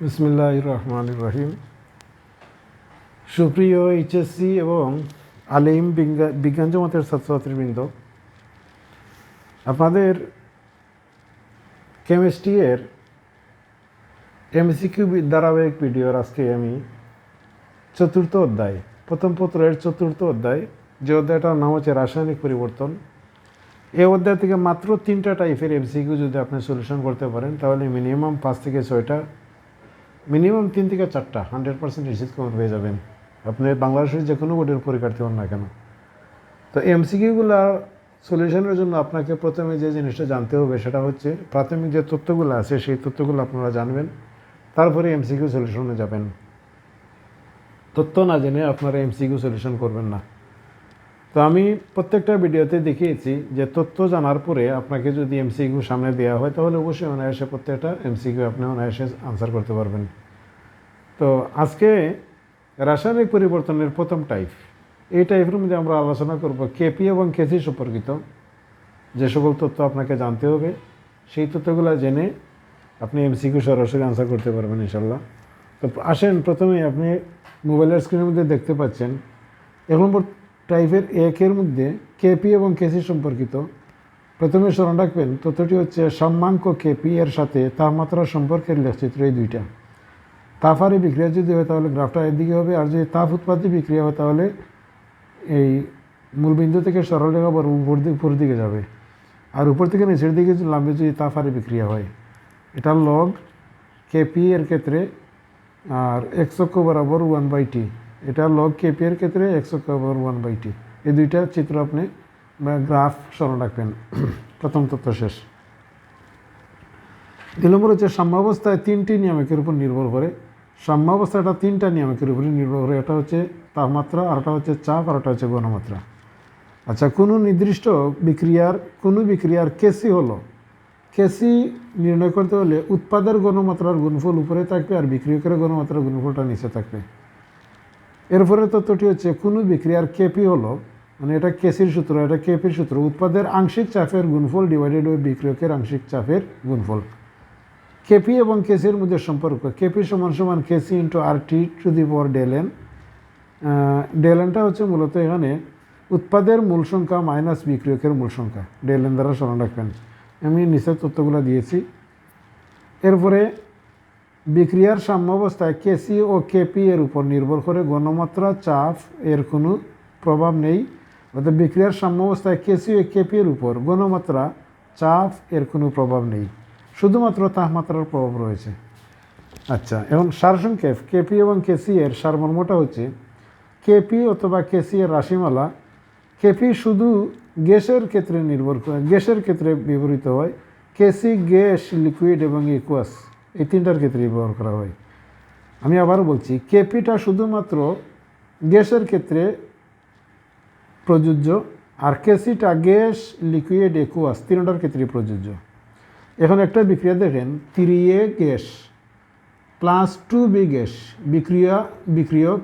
বিসমিল্লাহ রহমান রহিম সুপ্রিয় এইচএসসি এবং আলিম বিজ্ঞা- বিজ্ঞান জমাতের ছাত্রছাত্রীবৃন্দ, আপনাদের কেমিস্ট্রি এর এমসিকিউ ধারাবাহিক ভিডিওর আজকে আমি চতুর্থ অধ্যায়, প্রথম পত্রের চতুর্থ অধ্যায়, যে অধ্যায়টার নাম হচ্ছে রাসায়নিক পরিবর্তন। এই অধ্যায় থেকে মাত্র তিনটা টাইপের এমসিকিউ যদি আপনি সলিউশন করতে পারেন, তাহলে মিনিমাম পাঁচ থেকে ছয়টা মিনিমাম তিন থেকে চারটা হান্ড্রেড পার্সেন্ট রিসিভ কমন পেয়ে যাবেন আপনি বাংলাদেশের যে কোনো বোর্ডের পরীক্ষার্থী হন না কেন। তো এমসিকিউগুলো সলিউশনের জন্য আপনাকে প্রথমে যে জিনিসটা জানতে হবে সেটা হচ্ছে প্রাথমিক যে তথ্যগুলো আছে সেই তথ্যগুলো আপনারা জানবেন, তারপরে এমসিকিউ সলিউশনে যাবেন। তথ্য না জেনে আপনারা এমসিকিউ সলিউশন করবেন না। তো আমি প্রত্যেকটা ভিডিওতে দেখিয়েছি যে তথ্য জানার পরে আপনাকে যদি এমসিকিউ সামনে দেওয়া হয়, তাহলে অবশ্যই অনায়াসে প্রত্যেকটা এমসিকিউ আপনি অনায়াসে আনসার করতে পারবেন। তো আজকে রাসায়নিক পরিবর্তনের প্রথম টাইপ এই টাইপের মধ্যে আমরা আলোচনা করব কেপি এবং কেসি সম্পর্কিত। যে সকল তথ্য আপনাকে জানতে হবে, সেই তথ্যগুলো জেনে আপনি এমসিকিউ সরাসরি আনসার করতে পারবেন ইনশাল্লাহ তো আসেন প্রথমে আপনি মোবাইলের স্ক্রিনের মধ্যে দেখতে পাচ্ছেন। এক নম্বর টাইপের একের মধ্যে কেপি এবং কেসি সম্পর্কিত। প্রথমে স্মরণ রাখবেন, তথ্যটি হচ্ছে সম্মাঙ্ক কেপি এর সাথে তাপমাত্রা সম্পর্কের লেখচিত্র এই দুইটা। তাফারি বিক্রিয়া যদি হয় তাহলে গ্রাফটা এদিকে হবে, আর যদি তাপ উৎপাদী বিক্রিয়া হয় তাহলে এই মূলবিন্দু থেকে সরলরেখা বর উপর দিকে উপর দিকে যাবে। আর উপর থেকে নিচের দিকে লাম্বে যদি তাফারি বিক্রিয়া হয়, এটা লগ কেপি এর ক্ষেত্রে আর এক্স অক্ষ বরাবর ওয়ান বাই টি এটা লগ কেপি এর ক্ষেত্রে অক্ষ বরাবর ওয়ান বাই টি এই দুইটা চিত্র আপনি গ্রাফ স্মরণ রাখবেন। প্রথম তথ্য শেষ। দুই নম্বর হচ্ছে সাম্যাবস্থায় তিনটি নিয়ামকের উপর নির্ভর করে। সাম্যাবস্থাটা তিনটা নিয়ামকের উপরে নির্ভর করে। এটা হচ্ছে তাপমাত্রা, আর একটা হচ্ছে চাপ, আর একটা হচ্ছে গণমাত্রা আচ্ছা কোনো নির্দিষ্ট বিক্রিয়ার, কোনো বিক্রিয়ার কেসি হলো। কেসি নির্ণয় করতে হলে উৎপাদের গণমাত্রার গুণফল উপরে থাকবে আর বিক্রিয়কের গণমাত্রার গুণফলটা নিচে থাকবে। এরপরে তথ্যটি হচ্ছে, কোনো বিক্রিয়ার কেপি হলো মানে এটা কেসির সূত্র, এটা কেপির সূত্র, উৎপাদের আংশিক চাপের গুণফল ডিভাইডেড বাই বিক্রিয়কের আংশিক চাপের গুণফল। কেপি এবং কেসির মধ্যে সম্পর্ক কেপি সমান সমান কেসি into R T two the power ডেলেন ডেলেনটা হচ্ছে মূলত এখানে উৎপাদের মূল সংখ্যা মাইনাস বিক্রিয়কের মূল সংখ্যা ডেলেন দ্বারা স্মরণ রাখবেন। আমি নিচের তথ্যগুলো দিয়েছি। এরপরে বিক্রিয়ার সাম্যাবস্থায় কেসি ও কেপি এর উপর নির্ভর করে গণমাত্রা, চাপ এর কোনো প্রভাব নেই। অর্থাৎ বিক্রিয়ার সাম্যাবস্থায় কেসি ও কেপি এর উপর গণমাত্রা, চাপ এর কোনো প্রভাব নেই। শুধুমাত্র তাপমাত্রার প্রভাব রয়েছে। আচ্ছা এখন সারসংক্ষেপ কেপি এবং কেসি এর সারমর্মটা হচ্ছে কেপি অথবা কেসি এর রাশিমালা। কেপি শুধু গ্যাসের ক্ষেত্রে নির্ভর করে, গ্যাসের ক্ষেত্রে ব্যবহৃত হয়। কেসি গ্যাস, লিকুইড এবং ইকুয়াস এই তিনটার ক্ষেত্রে ব্যবহার করা হয়। আমি আবার বলছি কেপিটা শুধুমাত্র গ্যাসের ক্ষেত্রে প্রযোজ্য আর কেসিটা গ্যাস লিকুইড একুয়াস তিনটার ক্ষেত্রে প্রযোজ্য। এখন একটা বিক্রিয়া দেখেন three A gas plus two B gas বিক্রিয়া, বিক্রিয়ক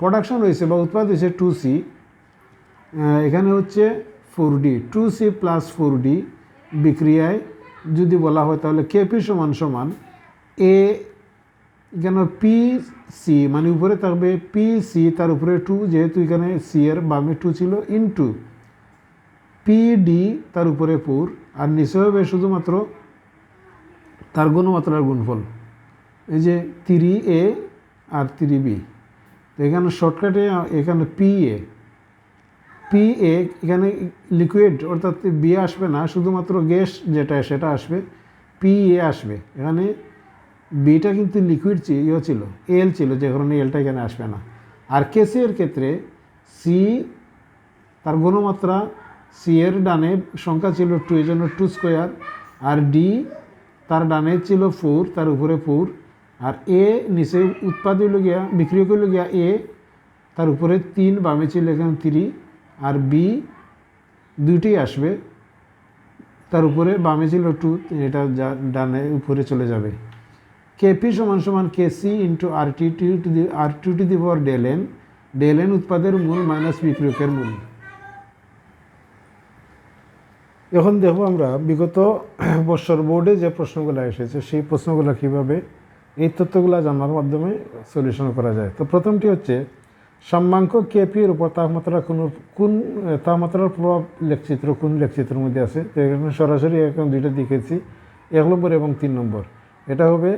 প্রোডাকশন হয়েছে বা উৎপাদ হয়েছে টু সি এখানে হচ্ছে four D two C plus four D বিক্রিয়ায় যদি বলা হয় তাহলে কেপি সমান সমান? এ কেন পি সি মানে উপরে থাকবে পি সি তার উপরে টু যেহেতু এখানে সি এর বামে টু ছিল ইন টু পি ডি তার উপরে পুর আর নিচে হবে শুধুমাত্র তার গুণমাত্রার গুণফল। এই যে তিরি এ আর তিরি বি তো এখানে শর্টকাটে এখানে পি এ পি এ এখানে লিকুইড অর্থাৎ বি আসবে না, শুধুমাত্র গ্যাস যেটা, সেটা আসবে পি এ আসবে। এখানে বিটা কিন্তু লিকুইড ইয়ে ছিল এল ছিল, যে কারণে এলটা এখানে আসবে না। আর কেসি এর ক্ষেত্রে সি তার গুণমাত্রা সি এর ডানে সংখ্যা ছিল টু এই জন্য টু স্কোয়ার আর ডি তার ডানে ছিল ফোর তার উপরে ফোর আর এ নিচে উৎপাদ গিয়া বিক্রি করল গিয়া এ তার উপরে তিন, বামে ছিল এখানে থ্রি আর বি দুইটি আসবে। তার উপরে বামে ছিল টু এটা ডানে উপরে চলে যাবে। কেপি সমান সমান K C into R T to to the R to to the power delta n delta n উৎপাদের মূল মাইনাস বিক্রিয়কের মূল। এখন দেখো আমরা বিগত বৎসর বোর্ডে যে প্রশ্নগুলো এসেছে, সেই প্রশ্নগুলো কীভাবে এই তথ্যগুলো জানার মাধ্যমে সলিউশন করা যায়। তো প্রথমটি হচ্ছে সম্মাঙ্ক কেপি এর উপর তাপমাত্রা কোন কোন তাপমাত্রার প্রভাব লেখচিত্র, কোন লেখচিত্রের মধ্যে আছে? তো এখানে সরাসরি এখন দুইটা দেখেছি, এক নম্বর এবং তিন নম্বর। এটা হবে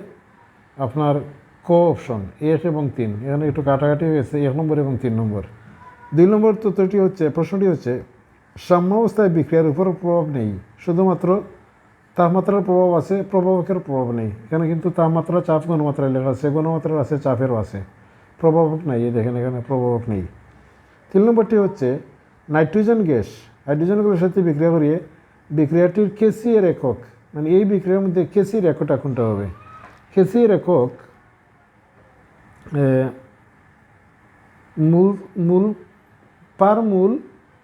আপনার ক অপশন, এক এবং তিন। এখানে একটু কাটাকাটি হয়েছে, এক নম্বর এবং তিন নম্বর। দুই নম্বর তথ্যটি হচ্ছে, প্রশ্নটি হচ্ছে, সাম্যাবস্থায় বিক্রিয়ার উপর প্রভাব নেই, শুধুমাত্র তাপমাত্রার প্রভাব আছে, প্রভাবকের প্রভাব নেই। এখানে কিন্তু তাপমাত্রা, চাপ গণমাত্রায় লেখা আছে গণমাত্রার আছে, চাপেরও আছে। প্রভাবক নাই, এই দেখেন এখানে প্রভাবক নেই। তিন নম্বরটি হচ্ছে, নাইট্রোজেন গ্যাস হাইড্রোজেনগুলোর সাথে বিক্রিয়া করিয়ে বিক্রিয়াটির কেসি এর একক মানে এই বিক্রিয়ার মধ্যে কেসির এককটা কোনটা হবে? কেসির একক mole mole per mole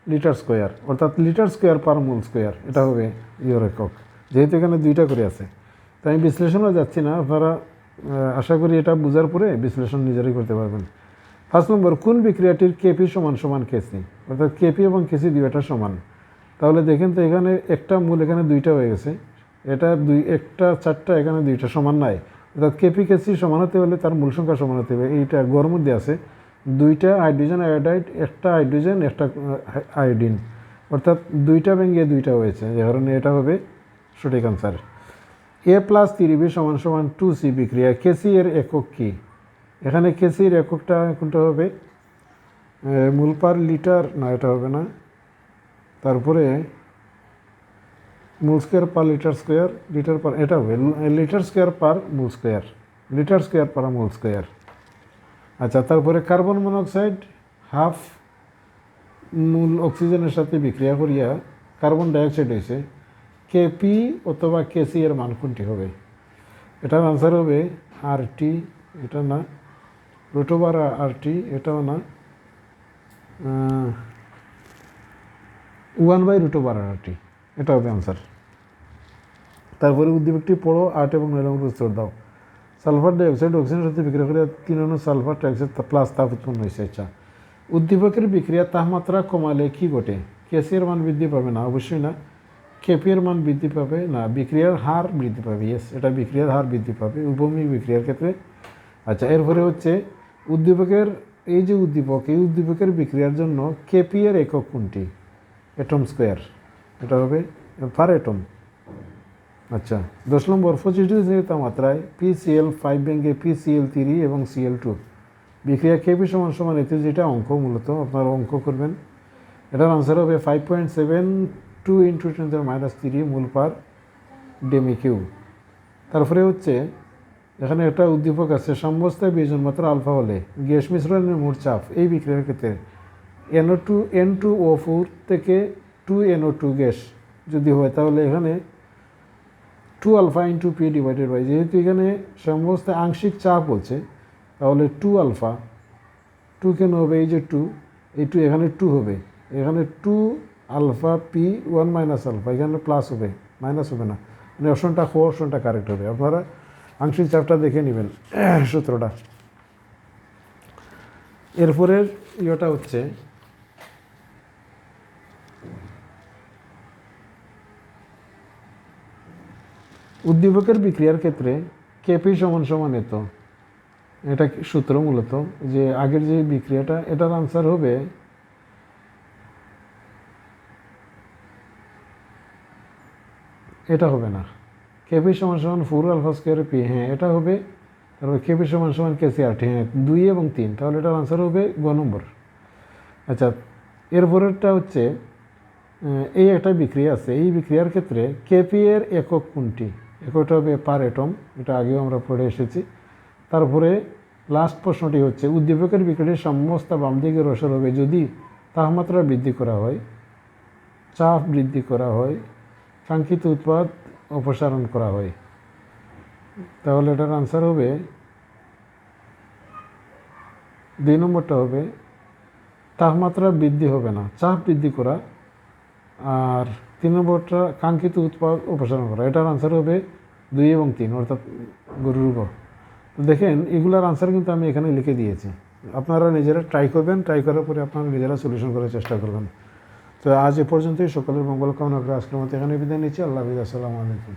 litre square, অর্থাৎ litre square per mole square, এটা হবে ইয়োর একক, যেহেতু এখানে দুইটা করে আছে। তাই আমি বিশ্লেষণও যাচ্ছি না, আপনারা আশা করি এটা বোঝার পরে বিশ্লেষণ নিজেরাই করতে পারবেন। ফার্স্ট নম্বর, কোন বিক্রিয়াটির কেপি সমান সমান কেসি অর্থাৎ কেপি এবং কেসি দুইটা সমান। তাহলে দেখেন তো এখানে একটা মূল এখানে দুইটা হয়ে গেছে। এটা দুই, একটা, চারটা এখানে দুইটা সমান নাই। অর্থাৎ কেপি কেসি সমান হতে হলে তার মূল সংখ্যা সমান হতে হবে। এইটা গড় মধ্যে আছে। দুইটা হাইড্রোজেন, আয়োডাইড, একটা হাইড্রোজেন, একটা আয়োডিন অর্থাৎ দুইটা ভেঙে দুইটা হয়েছে। যে কারণে এটা হবে সঠিক আনসার এ প্লাস তিরিবি সমান সমান টু সি বিক্রিয়া কেসি এর একক কী? এখানে কেসির এককটা কোনটা হবে? মূল পার লিটার? না, এটা হবে না। তারপরে mole square per litre square, litre per, এটা হবে litre square per mole square, litre square per mole square. আচ্ছা তারপরে কার্বন মনোক্সাইড হাফ মূল অক্সিজেনের সাথে বিক্রিয়া করিয়া কার্বন ডাইঅক্সাইড হয়েছে। কেপি অথবা কেসি এর মান কোনটি হবে? এটার আনসার হবে আর টি এটা না। রুটোবার আর টি এটাও না। ওয়ান বাই রুটোবার আর টি এটা হবে আনসার তারপরে উদ্দীপকটি পড়ো, আট এবং নয় নম্বর উত্তর দাও। সালফার ডাইঅক্সাইড অক্সিজেনের সাথে বিক্রিয়া করে তিন অণু সালফার ডাইঅক্সাইড প্লাস তাপ উৎপন্ন হয়েছে আচ্ছা উদ্দীপকের বিক্রিয়া তাপমাত্রা কমালে কি ঘটে? কেসির মান বৃদ্ধি পাবে না, অবশ্যই না। কেপির মান বৃদ্ধি পাবে, না, বিক্রিয়ার হার বৃদ্ধি পাবে ইয়েস এটা বিক্রিয়ার হার বৃদ্ধি পাবে উপমিক বিক্রিয়ার ক্ষেত্রে। আচ্ছা এরপরে হচ্ছে উদ্দীপকের, এই যে উদ্দীপক, এই উদ্দীপকের বিক্রিয়ার জন্য কেপি এর একক কোনটি? এটম স্কোয়ার এটা হবে পার এটম আচ্ছা দশ নম্বর, পঁচিশ ডিগ্রি তাপমাত্রায় পিসিএল ফাইভ ব্যাঙ্গে পিসিএল থ্রি এবং সিএল টু বিক্রিয়া কেপি সমান সমান এতে যেটা অঙ্ক, মূলত আপনারা অঙ্ক করবেন। এটার আনসার হবে five point seven two into ten minus three mole per demi Q তারপরে হচ্ছে, এখানে একটা উদ্দীপক আছে, সাম্যস্থায় বিয়োজন মাত্রা আলফা হলে। গ্যাস মিশ্রণের মোট চাপ, এই বিক্রিয়ার ক্ষেত্রে N O two N two O four থেকে two N O two gas যদি হয়, তাহলে এখানে two alpha into P divided by যেহেতু এখানে সাম্যস্থায় আংশিক চাপ বলছে তাহলে টু আলফা টু কেন হবে? এই যে টু এই টু এখানে টু হবে। এখানে two alpha P one minus alpha, এখানে প্লাস হবে মাইনাস হবে না। মানে অপশনটা খো অপশনটা কারেক্ট হবে। আপনারা আংশিক চাপটা দেখে নেবেন সূত্রটা। এরপরের ইয়েটা হচ্ছে, উদ্দীপকের বিক্রিয়ার ক্ষেত্রে কেপি সমান সমান এত। এটা সূত্র মূলত যে আগের যে বিক্রিয়াটা, এটার আনসার হবে এটা হবে না। কেপি সমান সমান ফোর আলফা স্কোয়ার পি হ্যাঁ এটা হবে। তারপর কেপি সমান সমান কেসি আট হ্যাঁ দুই এবং তিন। তাহলে এটার আনসার হবে গ নম্বর। আচ্ছা এরপরেরটা হচ্ছে এই একটা বিক্রিয়া আছে। এই বিক্রিয়ার ক্ষেত্রে কেপি এর একক কোনটি? এককটা হবে পার এটম এটা আগেও আমরা পড়ে এসেছি। তারপরে লাস্ট প্রশ্নটি হচ্ছে, উদ্দীপকের বিক্রিয়ার সমস্ত বাম দিকে রসর হবে। যদি তাপমাত্রা বৃদ্ধি করা হয়, চাপ বৃদ্ধি করা হয় কাঙ্ক্ষিত উৎপাদ অপসারণ করা হয়। তাহলে এটার আনসার হবে, দুই নম্বরটা হবে তাপমাত্রা বৃদ্ধি হবে না, চাপ বৃদ্ধি করা। আর তিন নম্বরটা কাঙ্ক্ষিত উৎপাদ অপসারণ করা, এটার আনসার হবে দুই এবং তিন, অর্থাৎ গরুর তো দেখেন, এগুলার আনসার কিন্তু আমি এখানে লিখে দিয়েছি। আপনারা নিজেরা ট্রাই করবেন ট্রাই করার পরে আপনারা নিজেরা সলিউশন করার চেষ্টা করবেন। তো আজ এ পর্যন্তই, সকলের মঙ্গল কামনা করে আজকের মতো এখানে বিদায় নিচ্ছি। আল্লাহ হাফিজ, আসসালামু আলাইকুম।